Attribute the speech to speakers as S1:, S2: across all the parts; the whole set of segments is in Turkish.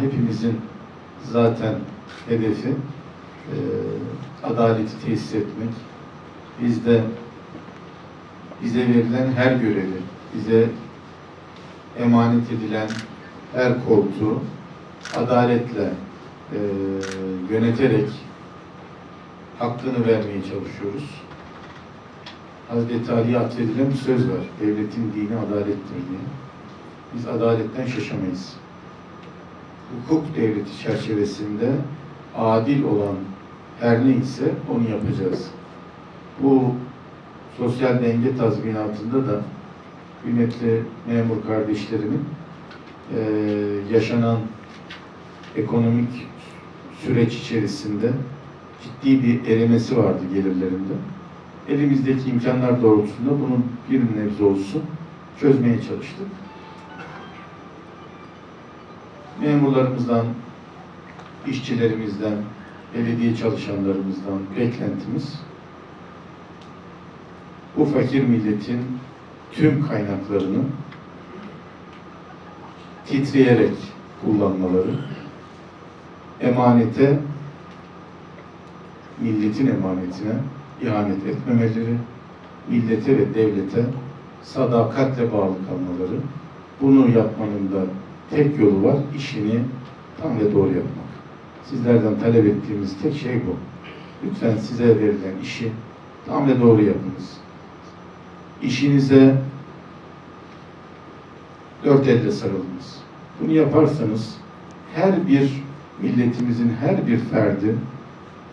S1: hepimizin zaten hedefi e, adaleti tesis etmek. Biz de bize verilen her görevi, bize emanet edilen her koltuğu adaletle e, yöneterek hakkını vermeye çalışıyoruz. Hazreti Ali'ye atfedilen bir söz var. Devletin dini adalettir diye. Biz adaletten şaşamayız. Hukuk devleti çerçevesinde adil olan her neyse onu yapacağız. Bu sosyal denge tazminatında da kıymetli memur kardeşlerimin eee, yaşanan ekonomik süreç içerisinde ciddi bir erimesi vardı gelirlerinde. Elimizdeki imkanlar doğrultusunda bunun bir nebze olsun çözmeye çalıştık. Memurlarımızdan, işçilerimizden, belediye çalışanlarımızdan beklentimiz bu fakir milletin tüm kaynaklarını titreyerek kullanmaları, emanete, milletin emanetine ihanet etmemeleri, millete ve devlete sadakatle bağlı kalmaları, bunu yapmanın da tek yolu var, işini tam ve doğru yapmak. Sizlerden talep ettiğimiz tek şey bu. Lütfen size verilen işi tam ve doğru yapınız. İşinize dört elle sarılınız. Bunu yaparsanız her bir milletimizin her bir ferdi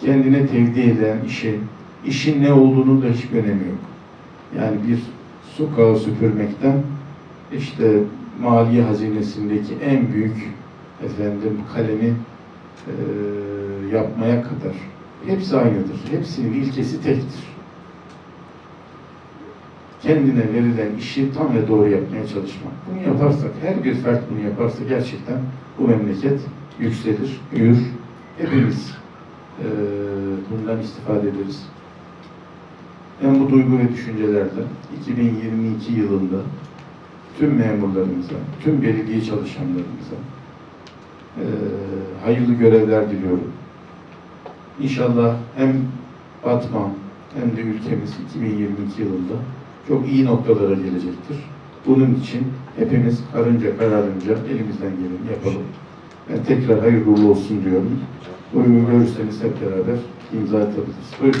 S1: kendine tevdi eden işi, işin ne olduğunu da hiçbir önemi yok. Yani bir sokağı süpürmekten işte maliye hazinesindeki en büyük efendim kalemi eee, yapmaya kadar hepsi aynıdır. Hepsinin ilkesi tektir. Kendine verilen işi tam ve doğru yapmaya çalışmak. Bunu yaparsak, her bir fert bunu yaparsa gerçekten bu memleket yükselir, büyür. Hepimiz eee, bundan istifade ederiz. Ben bu duygu ve düşüncelerle 2022 yılında tüm memurlarımıza, tüm belediye çalışanlarımıza eee, hayırlı görevler diliyorum. İnşallah hem Batman hem de ülkemiz 2022 yılında çok iyi noktalara gelecektir. Bunun için hepimiz karınca kararınca elimizden geleni yapalım. Ben tekrar hayırlı olsun diyorum. Uygun görürseniz hep beraber imza atabiliriz. Buyurun.